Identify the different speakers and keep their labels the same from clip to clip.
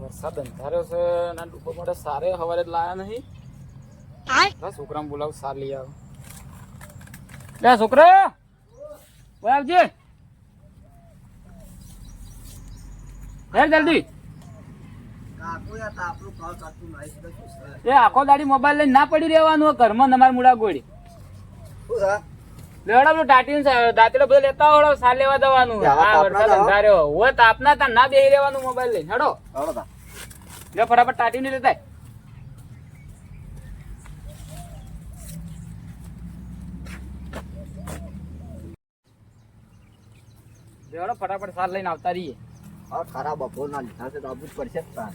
Speaker 1: વરસાદ અંધાર્યો છે અને ડૂબો માટે સારે હવારે જ લાયા નહીં. લા છોકરાને બોલાવ સાર લઈ આવ. લે છોકરા! બોલાવજે ઘેર જલ્દી. એ આખો દાડી મોબાઈલ લઈને ના પડી રહેવાનું ઘરમાં તમારે મુડા ગોળી લેવડા પેલું ટાટીન દાંતેડો બધો લેતા હોડો સાર લેવા જવાનું. આ વરસાદ અંધાર્યો. હોય તાપના તા ના બેહી રહેવાનું મોબાઈલ લઈને. હેડો. લે ફટાફટ ટાટીને લેતા. લેવડો ફટાફટ સાર લઈને આવતા રહીએ.
Speaker 2: ખરાબ બપોરના લીધા છે તો આવવું જ પડશે જ તાર.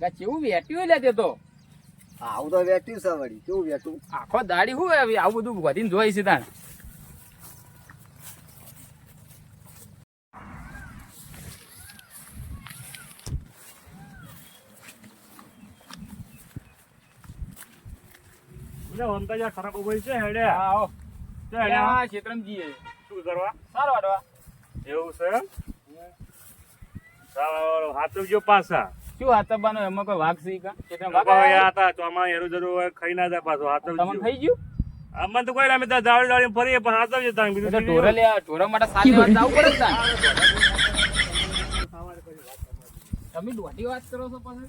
Speaker 1: કેવું વેટ્યું લે તે તો?
Speaker 2: આવું તો વેટ્યું છે વળી. કેવું વેટ્યું?
Speaker 1: આખો દાડી શું હવે? આવું બધું વધીને જોઈ છે તાણ.
Speaker 3: ખરાબ ઊભી છે હેડે.
Speaker 1: હા, આવો.
Speaker 3: છે હેડે.
Speaker 1: હા શેતરમજી
Speaker 3: શું કરવા?
Speaker 1: સારું વાટવા
Speaker 3: એવું છે સારું હાથ જો પાછા.
Speaker 1: શું હાથબાનો એમાં કોઈ વાઘ સી કા વાઘ
Speaker 3: બાપા હતા ચોમા હેરું જરૂર હોય ખાઈ ના જાય પાછો હાથ
Speaker 1: તમને ખાઈ ગયું?
Speaker 3: અમને તો કોઈ અમે તો દાવડી દાવડી ફરીએ પણ હાથ જ તાંગ બીજું
Speaker 1: તો
Speaker 3: શું
Speaker 1: લે ઢોરા માટે સાત લેવા જવું પડે ને. તમે દોઢી વાત કરો છો પાછળ.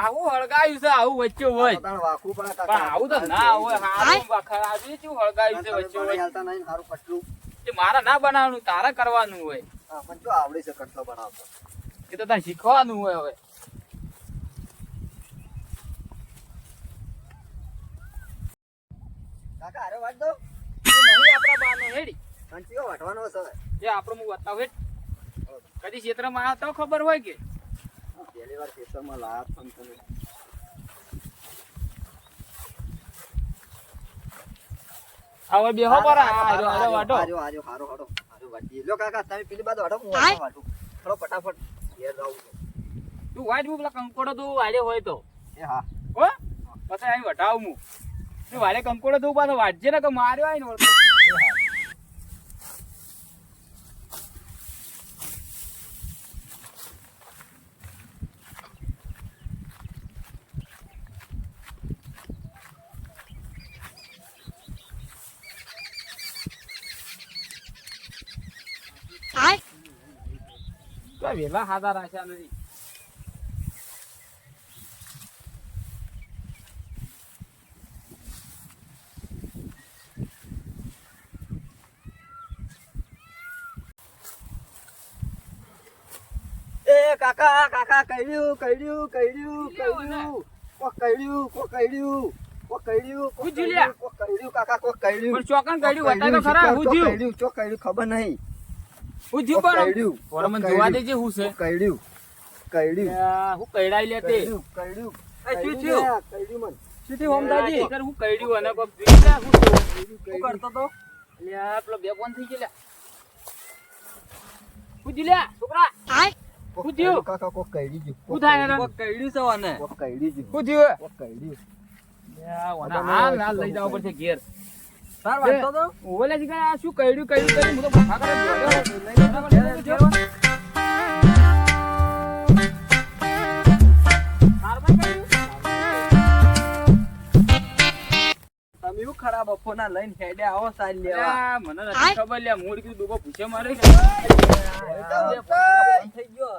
Speaker 1: આવું હળગાયું છે આવું વચ્ચે હોય.
Speaker 2: પણ
Speaker 1: પણ આવું તો ના હોય હારું વખર આવી હળગાયું છે વચ્ચે હોય.
Speaker 2: હાલતા પટલું.
Speaker 1: એ મારા ના બનાવવાનું તારે કરવાનું હોય.
Speaker 2: પણ જો આવડે છે કટલો બનાવતો.
Speaker 1: એ તો તારે શીખવાનું હોય હવે.
Speaker 2: કાકા અરે વાટ દો.
Speaker 1: નહીં આપણા બાનો હેડી.
Speaker 2: વાટવાનો છે
Speaker 1: આપણો હું બતાવ હેડ. કદી ક્ષેત્રમાં આ તો ખબર હોય કે?
Speaker 2: વાર ખેતરમાં લાભ પણ તમે
Speaker 1: હવે બેહો પર.
Speaker 2: આજો,
Speaker 1: આ વાટો
Speaker 2: આજો, આજો, હારો, હારો, હારો વાટીએ. લ્યો કાકા તમે પેલી બાજુ વાટો, હું આમાં થોડો ફટાફટ. ઘેર જાઉં
Speaker 1: તું વાટ મુ પેલા કંકોડો તું વાડે હોય તો.
Speaker 2: એ હા.
Speaker 1: હો? પછી અહીં વટાવ હું. તું વાડે કંકોડો તું પાછો વાટજે ને કે માર્યો હોય ને તો વેલા હાથા રાખ્યા નથી.
Speaker 2: એ કાકા કાકા કઈડ્યું કઈડ્યું કઈડ્યું? કઈડ્યું કોક કઈડ્યું કોક કઈડ્યું કોક કઈડ્યું
Speaker 1: જીલ્યા?
Speaker 2: કઈડ્યું, કોક કો કઈડ્યું
Speaker 1: પણ ચોકન કાઢ્યું
Speaker 2: કોક
Speaker 1: તો ખરા હું જીવ
Speaker 2: કઈડ્યું, ચોક કઈડ્યું ખબર નહીં.
Speaker 1: હું જીવ પણ
Speaker 2: કોક
Speaker 1: જોવા દેજે હું છે.
Speaker 2: કઈડ્યું કઈડ્યું
Speaker 1: હું કઈડાઈ લે તે.
Speaker 2: કઈડ્યું
Speaker 1: એ શું થયું?
Speaker 2: કઈડ્યું મન.
Speaker 1: શું થયું ઓમદાજી? ખરેખર હું કઈડ્યું અને કોક જોઈ લે, હું
Speaker 2: કઈડ્યું.
Speaker 1: કરતો તો? લ્યા, પેલો બે ફોન થઈ ગયા હું જી લ્યા, છોકરા.
Speaker 2: કોક
Speaker 1: શું
Speaker 2: કાકા કોક કઈડ્યું ગયું, કોક
Speaker 1: થાય કોક કઈડ્યું છે ઓને.
Speaker 2: કોક કઈડ્યું ગયું,
Speaker 1: શું
Speaker 2: કોક કઈડ્યું.
Speaker 1: લ્યા, ઓને હાલ હાલ લઈ જવા પડશે ઘેર.
Speaker 2: તાર
Speaker 1: વાંચતો
Speaker 2: તો
Speaker 1: ઓલે જી આ શું કઈડ્યું કઈડ્યું કઈડ્યું? હું તો બફા કરે
Speaker 2: ખરાબ બપોરના લઈને હેડે આવો સારી લેવા
Speaker 1: મને નથી ખબર લે મૂળ કીધું ડૂબો પૂછે મારે
Speaker 2: થઈ ગયો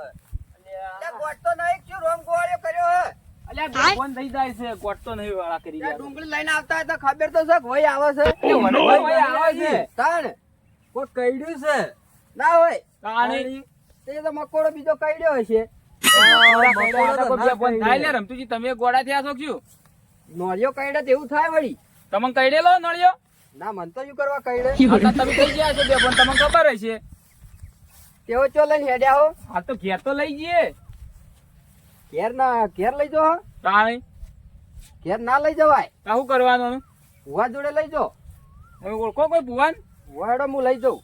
Speaker 2: ગોટતો નહીં શું રોમ ગોળ્યો કર્યો
Speaker 1: થઈ જાય છે ગોટતો નહીં વાળા કરી
Speaker 2: ડુંગળી લઈને આવતા હોય તો ખબર તો છે કે આવે છે.
Speaker 1: એટલે મને તો વહી આવે છે.
Speaker 2: તાણ.
Speaker 4: કોઈ કઈડ્યું છે?
Speaker 2: ના હોય.
Speaker 1: તાણી.
Speaker 2: તે તો મકોડો બીજો કઈડ્યો હશે
Speaker 1: બે ફોન થાય લે રમતુજી તમે ગોળા થયા છો નળિયો શું
Speaker 2: નોળિયો કઈડે તેવું એવું થાય વળી.
Speaker 1: તમને કઈડેલો નળિયો?
Speaker 2: ના મન તો શું કરવા કઈડે?
Speaker 1: તમે કઈ ગયા છો બે પણ તમને ખબર હશે.
Speaker 2: તેઓ ચો લઈને હેડ્યા હો?
Speaker 1: હા તો ઘેર તો લઈ જઈએ
Speaker 2: ઘેર ના ઘેર લઈ જો.
Speaker 1: તાણી
Speaker 2: ઘેર ના લઈ જવાય.
Speaker 1: તા શું કરવાનું
Speaker 2: ભુવા જોડે લઈ જો
Speaker 1: હું ઓળખો કોઈ ભુવાન?
Speaker 2: ભુવાડો હું લઈ જાઉં.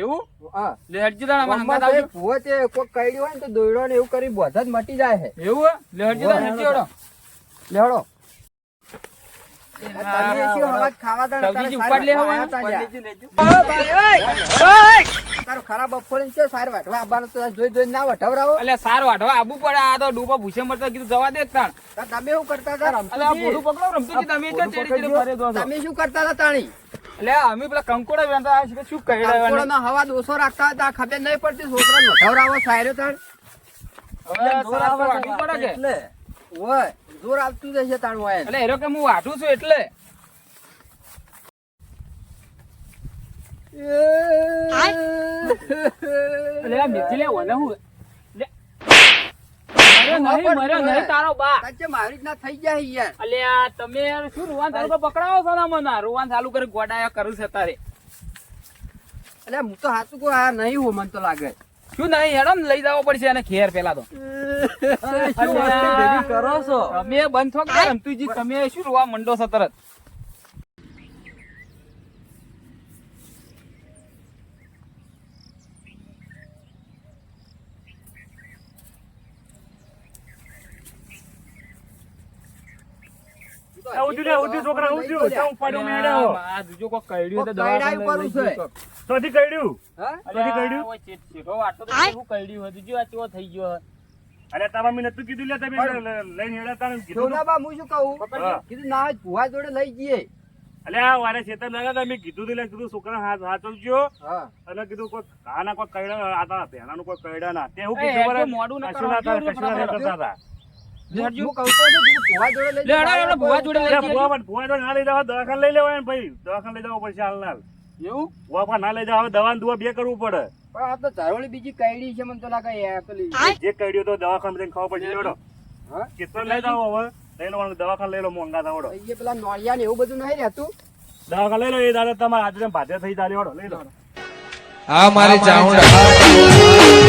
Speaker 1: એવું?
Speaker 2: હા.
Speaker 1: લે હટજી
Speaker 2: તો
Speaker 1: આવજો.
Speaker 2: એક તે કોઈ કઈડ્યું હોય ને તો દોડો ને એવું કરી બધા જ મટી જાય છે.
Speaker 1: એવું? લે હટજી.
Speaker 2: ખરાબ બપોરે છે સાર વાટવા આવવાનું તો જોઈ જોઈ ના વટાવરાવો
Speaker 1: અલ્યા સાર વાઢવા આબુ પડે. આ તો ડૂબો ભૂસે મરતા કીધું જવા દે તાણ.
Speaker 2: તમે શું કરતા હતા
Speaker 1: તમે
Speaker 2: શું કરતા હતા તાણી?
Speaker 1: અલ્યા અમે પેલા કંકોડા વેંતા છે શું કહી રહ્યા
Speaker 2: હવા દોસો રાખતા હતા ખબર નહીં પડતી છોકરા વટાવરાવો સાયરો તાણ.
Speaker 1: હવે પડે કે?
Speaker 4: એટલે
Speaker 2: ઓય જોર આવતું જશે તાણ હોય
Speaker 1: એટલે હેરો કે હું વાઢું છું એટલે. એટલે આ લે ઓને હું નહીં મર્યો નહીં તારો બા
Speaker 2: સાચે મારી જ ના થઈ જાય
Speaker 1: અલ્યા તમે શું રૂવાન ચાલુ પર પકડાવો છો ને મને? રૂવાન ચાલુ કરી ગોડાયા કરું છે તારે.
Speaker 2: હું તો સાચું નહીં હું મને તો લાગે.
Speaker 1: શું નહીં હેડો ને લઈ જવો પડશે અને ઘેર પેલા તો
Speaker 4: કરો છો
Speaker 1: તમે બંધ થો કે રમતુજી તમે શું રોવા મંડો છો તરત
Speaker 3: ઉઠ્યું ઉઠ્યું છોકરા, ઉઠ્યું. ચા ઉપાડ્યું મેળ્યો
Speaker 1: આ બીજો કોઈ કઈડ્યું તો દવા
Speaker 2: કરું છે.
Speaker 3: તોથી કઈડ્યું?
Speaker 2: હા
Speaker 1: અલ્યા,
Speaker 3: કઈડ્યું?
Speaker 1: ઓય ચેટ- ચેટો વાટતો તો કેવું કઈડ્યું હતું? જો આ ચો થઈ ગયો હે.
Speaker 3: અરે તારા મેં નતું કીધું લે તમે લઈને હેડા તારે કીધું ના
Speaker 2: બા હું શું કહું કીધું ના ભુવા જોડે લઈ જઈએ
Speaker 3: અલે આ વારે ચેતન લાગ્યા તા, મેં કીધું તું કીધું છોકરા હાથ હાચવજો.
Speaker 2: હા
Speaker 3: અને કીધું કોઈ કાના કોઈ કઈડા આતા તારા ભેણાનું કોઈ કઈડા ના તે હું કીધું બરાબર?
Speaker 1: મોડું ન
Speaker 3: કશું ના
Speaker 1: કરો,
Speaker 3: કશું ના કરતા હતા.
Speaker 2: હું કહું તો કીધું ભુવા જોડે લઈ
Speaker 1: લે, હડો, હડો, ભુવા જોડે લઈ
Speaker 3: અરે ભુવા ભુવા તો ના લઈ જાવ દવાખાને લઈ લેવાય ભાઈ દવાખાન લઈ જવું પડશે હાલનાલ
Speaker 1: એવું?
Speaker 3: ભુવા ના લઈ જાવ દવા દુવા બે કરવું પડે.
Speaker 2: પણ આ તો ઝારોળી બીજી કઈડી છે મને તો લાગે યાર
Speaker 3: જે કઈડ્યો તો દવાખાને જઈને ખાવા પડશે લેવડો
Speaker 2: હા?
Speaker 3: કેટલો લઈ જાવ હવે? લઈ લો દવાખાને લઈ લો મોંઘા થાવડો
Speaker 2: એ પેલા નોળિયા ને એવું બધું નહીં રહેતું?
Speaker 3: દવાખાને લઈ લો એ દાદા તમારે આજે ભાજે થઈ ચાલે લઈ લો.
Speaker 5: આ મારી ચાઉંડા